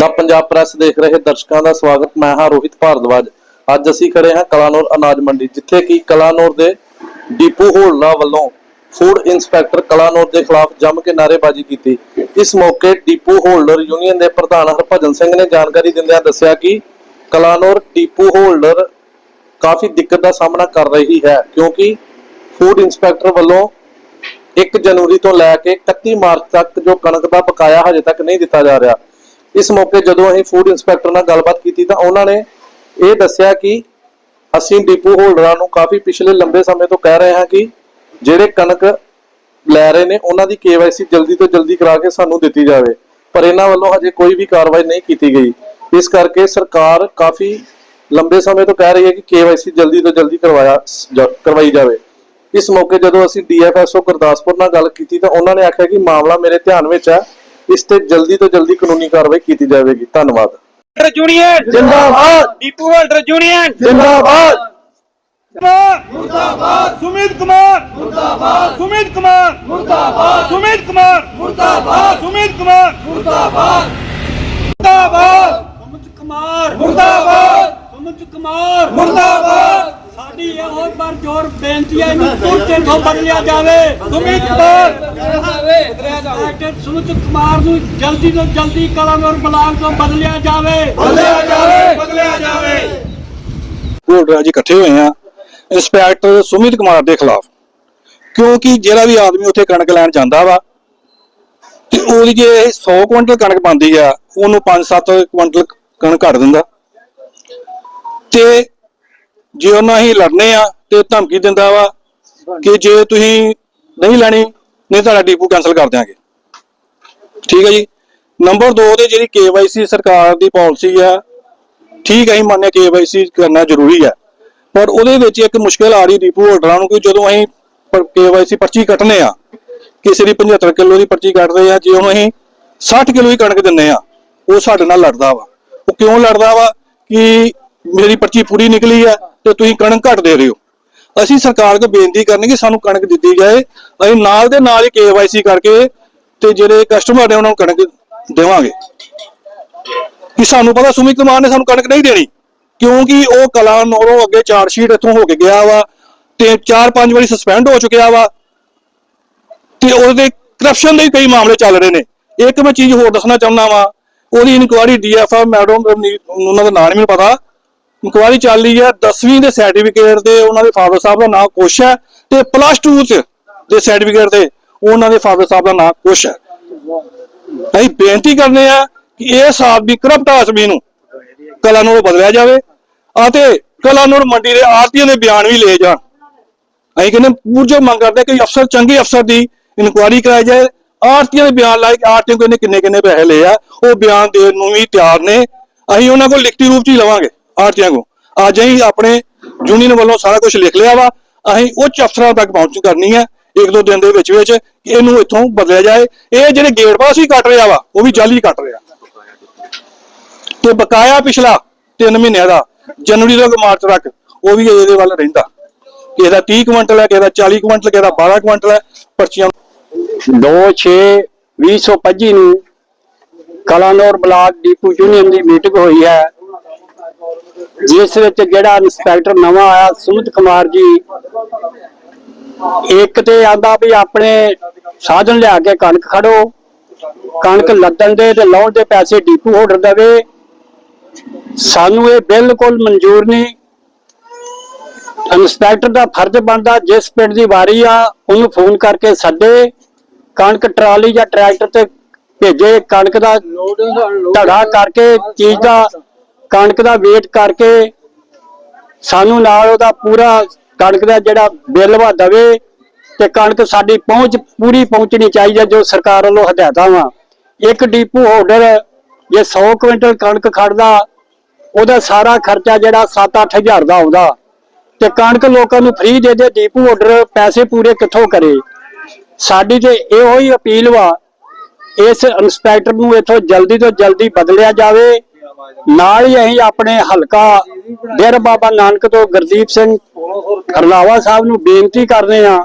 ਦਾ Punjab press ਦੇਖ ਰਹੇ ਦਰਸ਼ਕਾਂ ਦਾ ਸਵਾਗਤ। ਮੈਂ ਹਾਂ ਰੋਹਿਤ ਭਾਰਦਵਾਜ। ਅੱਜ ਅਸੀਂ ਖੜੇ ਹਾਂ ਕਲਾਨੌਰ ਅਨਾਜ ਮੰਡੀ, ਜਿੱਥੇ ਕਿ ਕਲਾਨੌਰ ਦੇ ਡੀਪੂ ਹੋਲਡਰਾਂ ਵੱਲੋਂ ਫੂਡ ਇੰਸਪੈਕਟਰ ਕਲਾਨੌਰ ਦੇ ਖਿਲਾਫ ਜੰਮ ਕੇ ਨਾਅਰੇਬਾਜ਼ੀ ਕੀਤੀ। ਇਸ ਮੌਕੇ ਡੀਪੂ ਹੋਲਡਰ ਯੂਨੀਅਨ ਦੇ ਪ੍ਰਧਾਨ ਹਰਭਜਨ ਸਿੰਘ ਨੇ ਜਾਣਕਾਰੀ ਦਿੰਦਿਆਂ ਦੱਸਿਆ ਕਿ ਕਲਾਨੌਰ ਡੀਪੂ ਹੋਲਡਰ ਕਾਫੀ ਦਿੱਕਤ ਦਾ ਸਾਹਮਣਾ ਕਰ ਰਹੀ ਹੈ, ਕਿਉਂਕਿ ਫੂਡ ਇੰਸਪੈਕਟਰ ਵੱਲੋਂ 1 ਜਨਵਰੀ ਤੋਂ ਲੈ ਕੇ 31 ਮਾਰਚ ਤੱਕ ਜੋ ਕਣਕ ਦਾ ਬਕਾਇਆ ਹਜੇ ਤੱਕ ਨਹੀਂ ਦਿੱਤਾ ਜਾ ਰਿਹਾ ਇਸ ਮੌਕੇ ਜਦੋਂ ਅਸੀਂ ਫੂਡ ਇੰਸਪੈਕਟਰ ਨਾਲ ਗੱਲਬਾਤ ਕੀਤੀ ਤਾਂ ਉਹਨਾਂ ਨੇ ਇਹ ਦੱਸਿਆ ਕਿ ਅਸੀਂ ਡਿਪੂ ਹੋਲਡਰਾਂ ਨੂੰ ਕਾਫੀ ਪਿਛਲੇ ਲੰਬੇ ਸਮੇਂ ਤੋਂ ਕਹਿ ਰਹੇ ਹਾਂ ਕਿ ਜਿਹੜੇ ਕਣਕ ਲੈ ਰਹੇ ਨੇ, ਉਹਨਾਂ ਦੀ ਕੇਵਾਈਸੀ ਜਲਦੀ ਤੋਂ ਜਲਦੀ ਕਰਾ ਕੇ ਸਾਨੂੰ ਦਿੱਤੀ ਜਾਵੇ। ਪਰ ਇਹਨਾਂ ਵੱਲੋਂ ਹਜੇ ਕੋਈ ਵੀ ਕਾਰਵਾਈ ਨਹੀਂ ਕੀਤੀ ਗਈ। ਇਸ ਕਰਕੇ ਸਰਕਾਰ ਕਾਫੀ ਲੰਬੇ ਸਮੇਂ ਤੋਂ ਕਹਿ ਰਹੀ ਹੈ ਕਿ ਕੇਵਾਈਸੀ ਜਲਦੀ ਤੋਂ ਜਲਦੀ ਕਰਵਾਇਆ ਕਰਵਾਈ ਜਾਵੇ। ਇਸ ਮੌਕੇ ਜਦੋਂ ਅਸੀਂ ਡੀਐਫਐਸਓ ਗੁਰਦਾਸਪੁਰ ਨਾਲ ਗੱਲ ਕੀਤੀ ਤਾਂ ਉਹਨਾਂ ਨੇ ਆਖਿਆ ਕਿ ਮਾਮਲਾ ਮੇਰੇ ਧਿਆਨ ਵਿੱਚ ਹੈ। ਇਸ ਤੇ ਜਲਦੀ ਤੋਂ ਜਲਦੀ ਕਾਨੂੰਨੀ ਕਾਰਵਾਈ ਕੀਤੀ ਜਾਵੇਗੀ। ਧੰਨਵਾਦ। ਹੋਲਡਰ ਯੂਨੀਅਨ ਜਿੰਦਾਬਾਦ! ਡੀਪੂ ਹੋਲਡਰ ਯੂਨੀਅਨ ਜਿੰਦਾਬਾਦ! ਮੁਰਦਾਬਾਦ! ਸੁਮਿਤ ਕੁਮਾਰ! ਮੁਰਦਾਬਾਦ! ਸੁਮਿਤ ਕੁਮਾਰ! ਮੁਰਦਾਬਾਦ! ਸੁਮਿਤ ਕੁਮਾਰ! ਮੁਰਦਾਬਾਦ! ਸੁਮਿਤ ਕੁਮਾਰ! ਮੁਰਦਾਬਾਦ! ਮੁਰਦਾਬਾਦ! ਸੁਮਿਤ ਕੁਮਾਰ! ਮੁਰਦਾਬਾਦ! ਸੁਮਿਤ ਕੁਮਾਰ! ਮੁਰਦਾਬਾਦ! ਸਾਡੀ ਪਰ ਜੋਰ ਬੇਨਤੀ ਹੈ ਇਹਨੂੰ ਤੁਰਤੇ ਤੋਂ ਬਦਲਿਆ ਜਾਵੇ। ਸੁਮਿਤ ਕੁਮਾਰ ਐਕਟਰ ਸੁਮਿਤ ਕੁਮਾਰ ਨੂੰ ਜਲਦੀ ਤੋਂ ਜਲਦੀ ਕਲਾਨੌਰ ਬਲਾਕ ਤੋਂ ਬਦਲਿਆ ਜਾਵੇ। ਬਦਲਿਆ ਜਾਵੇ। ਬਦਲਿਆ ਜਾਵੇ। ਹੋਲਡਰ ਅੱਜ ਇਕੱਠੇ ਹੋਏ ਆ। ਇੰਸਪੈਕਟਰ ਸੁਮਿਤ ਕੁਮਾਰ ਦੇ ਖਿਲਾਫ। ਕਿਉਂਕਿ ਜਿਹੜਾ ਵੀ ਆਦਮੀ ਉੱਥੇ ਕਣਕ ਲੈਣ ਜਾਂਦਾ ਵਾ ਤੇ ਉਹਦੀ ਜੇ 100 ਕੁਇੰਟਲ ਕਣਕ ਬੰਦੀ ਆ ਉਹਨੂੰ 5-7 ਕੁਇੰਟਲ ਕਣਕ ਘੱਟ ਦਿੰਦਾ। ਤੇ ਜੇ ਉਹਨਾਂ ਹੀ ਲੜਨੇ ਆ ਤੇ ਧਮਕੀ ਦਿੰਦਾ ਵਾ ਕਿ ਜੇ ਤੁਸੀਂ ਨਹੀਂ ਲੈਣੀ, ਨਹੀਂ ਤੁਹਾਡਾ ਡੀਪੂ ਕੈਨਸਲ ਕਰ ਦਿਆਂਗੇ। ਠੀਕ ਹੈ ਜੀ? ਨੰਬਰ 2 ਤੇ ਜਿਹੜੀ ਕੇਵਾਈਸੀ ਸਰਕਾਰ ਦੀ ਪਾਲਿਸੀ ਆ, ਠੀਕ ਹੈ ਅਸੀਂ ਮੰਨਿਆ ਕੇਵਾਈਸੀ ਕਰਨਾ ਜ਼ਰੂਰੀ ਹੈ ਪਰ ਉਹਦੇ ਵਿੱਚ ਇੱਕ ਮੁਸ਼ਕਲ ਆ ਰਹੀ ਡੀਪੂ ਹੋਲਡਰਾਂ ਨੂੰ ਕਿ ਜਦੋਂ ਅਸੀਂ ਕੇਵਾਈਸੀ ਪਰਚੀ ਕੱਟਨੇ ਆ, ਕਿਸੇ ਦੀ 75 ਕਿਲੋ ਦੀ ਪਰਚੀ ਕੱਟਦੇ ਆ, ਜੇ ਉਹਨੂੰ ਅਸੀਂ 60 ਕਿਲੋ ਦੀ ਕਣਕ ਦਿੰਨੇ ਆ, ਉਹ ਸਾਡੇ ਨਾਲ ਲੜਦਾ ਵਾ। ਉਹ ਕਿਉਂ ਲੜਦਾ ਵਾ ਕਿ ਮੇਰੀ ਪਰਚੀ ਪੂਰੀ ਨਿਕਲੀ ਆ ਤੇ ਤੁਸੀਂ ਕਣਕ ਘੱਟ ਦੇ ਰਹੇ ਹੋ। ਅਸੀਂ ਸਰਕਾਰ ਕੋ ਬੇਨਤੀ ਕਰਨੀ ਕਿ ਸਾਨੂੰ ਕਣਕ ਦਿੱਤੀ ਜਾਏ। ਅਸੀਂ ਨਾਲ ਦੇ ਨਾਲ ਹੀ ਕੇਵਾਈਸੀ ਕਰਕੇ ਤੇ ਜਿਹੜੇ ਕਸਟਮਰ ਨੇ ਉਹਨਾਂ ਨੂੰ ਕਣਕ ਦੇਵਾਂਗੇ। ਕਿ ਸਾਨੂੰ ਪਤਾ ਸੁਮਿਤ ਕੁਮਾਰ ਨੇ ਸਾਨੂੰ ਕਣਕ ਨਹੀਂ ਦੇਣੀ। ਕਿਉਂਕਿ ਉਹ ਕਲਾ ਨੋਰੋਂ ਅੱਗੇ ਚਾਰ ਸ਼ੀਟ ਇੱਥੋਂ ਹੋ ਕੇ ਗਿਆ ਵਾ ਤੇ ਚਾਰ ਪੰਜ ਵਾਰੀ ਸਸਪੈਂਡ ਹੋ ਚੁੱਕਿਆ ਵਾ ਤੇ ਉਹਦੇ ਕਰਪਸ਼ਨ ਦੇ ਕਈ ਮਾਮਲੇ ਚੱਲ ਰਹੇ ਨੇ। ਇੱਕ ਮੈਂ ਚੀਜ਼ ਹੋਰ ਦੱਸਣਾ ਚਾਹੁੰਦਾ ਵਾਂ, ਉਹਦੀ ਇਨਕੁਆਰੀ ਡੀਐਫਆ ਮੈਡਮ ਰਵਨੀਤ ਉਹਨਾਂ ਦਾ ਨਾਂ ਨਹੀਂ ਮੈਨੂੰ ਪਤਾ। ਇਨਕੁਆਰੀ ਚੱਲ ਰਹੀ ਹੈ 10ਵੀਂ ਦੇ ਸਰਟੀਫਿਕੇਟ ਤੇ ਉਹਨਾਂ ਦੇ ਫਾਦਰ ਸਾਹਿਬ ਦਾ ਨਾਮ ਕੁਸ਼ ਹੈ ਤੇ ਪਲੱਸ 2 ਚ ਦੇ ਸਰਟੀਫਿਕੇਟ ਤੇ ਉਹਨਾਂ ਦੇ ਫਾਦਰ ਸਾਹਿਬ ਦਾ ਨਾਮ ਕੁਛ ਹੈ। ਅਸੀਂ ਬੇਨਤੀ ਕਰਨੇ ਆ ਕਿ ਇਸ ਆਦਮੀ ਕਰਪਟ ਆਸਮੀ ਨੂੰ ਕਲਾ ਨੂੰ ਬਦਲਿਆ ਜਾਵੇ ਅਤੇ ਕਲਾ ਨੂੰ ਮੰਡੀ ਦੇ ਆਰਤੀਆਂ ਦੇ ਬਿਆਨ ਵੀ ਲਏ ਜਾਣ। ਅਸੀਂ ਕਹਿੰਦੇ ਪੂਜੋ ਮੰਗ ਕਰਦੇ ਕਿ ਅਫਸਰ ਚੰਗੇ ਅਫਸਰ ਦੀ ਇਨਕੁਆਇਰੀ ਕਰਾਈ ਜਾਏ। ਆਰਤੀਆਂ ਦੇ ਬਿਆਨ ਲਾਇਕ ਆਰਤੀਆਂ ਕੋਲ ਕਿੰਨੇ ਕਿੰਨੇ ਪੈਸੇ ਲਏ ਆ, ਉਹ ਬਿਆਨ ਦੇਣ ਨੂੰ ਵੀ ਤਿਆਰ ਨੇ। ਅਸੀਂ ਉਹਨਾਂ ਕੋਲ ਲਿਖਤੀ ਰੂਪ ਚ ਹੀ ਲਵਾਂਗੇ। ਆਰਤੀਆਂ ਕੋ ਅੱਜ ਅਸੀਂ ਆਪਣੇ ਯੂਨੀਅਨ ਵੱਲੋਂ ਸਾਰਾ ਕੁਝ ਲਿਖ ਲਿਆ ਵਾ, ਅਸੀਂ ਉੱਚ ਅਫਸਰਾਂ ਤੱਕ ਪਹੁੰਚ ਕਰਨੀ ਹੈ, ਇੱਕ ਦੋ ਦਿਨ ਦੇ ਵਿੱਚ ਵਿੱਚ ਇਹਨੂੰ ਇੱਥੋਂ ਬਦਲਿਆ ਜਾਏ। ਇਹ ਜਿਹੜੇ ਗੇਟ ਪਾਸ ਹੀ ਕੱਟ ਰਿਹਾ ਵਾ, ਉਹ ਵੀ ਜਾਲੀ ਕੱਟ ਰਿਹਾ। ਤੇ ਬਕਾਇਆ ਪਿਛਲਾ 3 ਮਹੀਨਿਆਂ ਦਾ, ਜਨਵਰੀ ਤੋਂ ਮਾਰਚ ਤੱਕ, ਉਹ ਵੀ ਇਹਦੇ ਵੱਲ ਰਹਿੰਦਾ। ਕਿਸੇ ਦਾ 30 ਕੁਇੰਟਲ ਹੈ, ਕਿਸੇ ਦਾ 40 ਕੁਇੰਟਲ, ਕਿਸੇ ਦਾ 12 ਕੁਇੰਟਲ ਹੈ, ਪਰਚੀਆਂ 2 6 2025 ਨੂੰ ਕਲਾਨੌਰ ਬਲਾਕ ਡੀਪੂ ਯੂਨੀਅਨ ਦੀ ਮੀਟਿੰਗ ਹੋਈ ਹੈ। ਜਿਸ ਵਿੱਚ ਜਿਹੜਾ ਇੰਸਪੈਕਟਰ ਨਵਾਂ ਆਇਆ ਸੁਮਿਤ ਕੁਮਾਰ ਜੀ, ਇੱਕ ਤੇ ਆਂਦਾ ਵੀ ਆਪਣੇ ਸਾਧਨ ਲਿਆ ਕੇ ਕਣਕ ਖੜੋ, ਕਣਕ ਲੱਦਣ ਦੇ ਤੇ ਲਾਉਣ ਦੇ ਪੈਸੇ ਡੀਪੂ ਹੋਲਡਰ ਦੇਵੇ। ਸਾਨੂੰ ਇਹ ਬਿਲਕੁਲ ਮਨਜ਼ੂਰ ਨਹੀਂ। ਇੰਸਪੈਕਟਰ ਦਾ ਫਰਜ਼ ਬਣਦਾ, ਜਿਸ ਪਿੰਡ ਦੀ ਵਾਰੀ ਆ, ਉਹਨੂੰ ਫੋਨ ਕਰਕੇ ਸੱਦੇ, ਕਣਕ ਟਰਾਲੀ ਜਾਂ ਟਰੈਕਟਰ ਤੇ ਭੇਜੇ, ਕਣਕ ਦਾ ਧੜਾ ਕਰਕੇ ਚੀਜ਼ ਦਾ ਕਣਕ ਦਾ ਵੇਟ ਕਰਕੇ ਸਾਨੂੰ ਨਾਲ ਉਹਦਾ ਪੂਰਾ ਕਣਕ ਦਾ ਜਿਹੜਾ ਬਿੱਲ ਵਾ ਦਵੇ ਤੇ ਕਣਕ ਸਾਡੀ ਪਹੁੰਚ ਪੂਰੀ ਪਹੁੰਚਣੀ ਚਾਹੀਦੀ ਹੈ ਜੋ ਸਰਕਾਰ ਵੱਲੋਂ ਹਦਾਇਤਾਂ ਵਾ। ਇੱਕ ਡੀਪੂ ਹੋਲਡਰ ਜੇ 100 ਕੁਇੰਟਲ ਕਣਕ ਖੜਦਾ, ਉਹਦਾ ਸਾਰਾ ਖਰਚਾ ਜਿਹੜਾ 7-8 ਹਜ਼ਾਰ ਦਾ ਆਉਂਦਾ। ਤੇ ਕਣਕ ਲੋਕਾਂ ਨੂੰ ਫ੍ਰੀ ਦੇ ਦੇ, ਡੀਪੂ ਹੋਲਡਰ ਪੈਸੇ ਪੂਰੇ ਕਿੱਥੋਂ ਕਰੇ? ਸਾਡੀ ਤੇ ਇਹੋ ਹੀ ਅਪੀਲ ਵਾ, ਇਸ ਇੰਸਪੈਕਟਰ ਨੂੰ ਇਥੋਂ ਜਲਦੀ ਤੋਂ ਜਲਦੀ ਬਦਲਿਆ ਜਾਵੇ। ਨਾਲ ਹੀ ਅਸੀਂ ਆਪਣੇ ਹਲਕਾ ਡੇਰ ਬਾਬਾ ਨਾਨਕ ਤੋਂ ਗੁਰਦੀਪ ਸਿੰਘ ਰਲਾਵਾ ਸਾਹਿਬ ਨੂੰ ਬੇਨਤੀ ਕਰਦੇ ਆ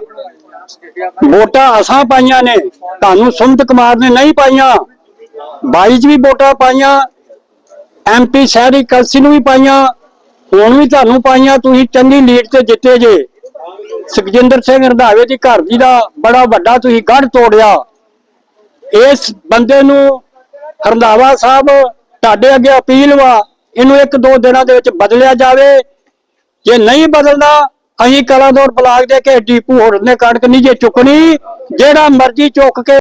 ਵੋਟਾਂ ਅਸਾਂ ਪਾਈਆਂ ਨੇ, ਤੁਹਾਨੂੰ ਸੁਮਤ ਕੁਮਾਰ ਨੇ ਨਹੀਂ ਪਾਈਆਂ। 22 ਚ ਵੀ ਵੋਟਾਂ ਪਾਈਆਂ ਐਮਪੀ ਸ਼ਹਿਰੀ ਕਲਸੀ ਨੂੰ ਵੀ ਪਾਈਆਂ, ਹੁਣ ਵੀ ਤੁਹਾਨੂੰ ਪਾਈਆਂ, ਤੁਸੀਂ ਚੰਗੀ ਲੀਡ ਤੇ ਜਿੱਤੇ ਜੇ। ਸੁਖਜਿੰਦਰ ਸਿੰਘ ਰੰਧਾਵੇ ਦੀ ਘਰ ਦੀ ਦਾ ਬੜਾ ਵੱਡਾ ਤੁਸੀਂ ਗੜ ਤੋੜਿਆ। ਇਸ ਬੰਦੇ ਨੂੰ ਰੰਧਾਵਾ ਸਾਹਿਬ ਤੁਹਾਡੇ ਅੱਗੇ ਅਪੀਲ ਵਾ, ਇਹਨੂੰ ਇੱਕ ਦੋ ਦਿਨਾਂ ਦੇ ਵਿੱਚ ਬਦਲਿਆ ਜਾਵੇ। ਜੇ ਨਹੀਂ ਬਦਲਦਾ, ਅਸੀਂ ਕਲਾਦੌਰ ਬਲਾਕ ਦੇ ਕੇ ਡੀਪੂ ਹੋੜ ਨੇ ਕਣਕ ਨਹੀਂ ਜੇ ਚੁੱਕਣੀ, ਜਿਹੜਾ ਮਰਜ਼ੀ ਚੁੱਕ ਕੇ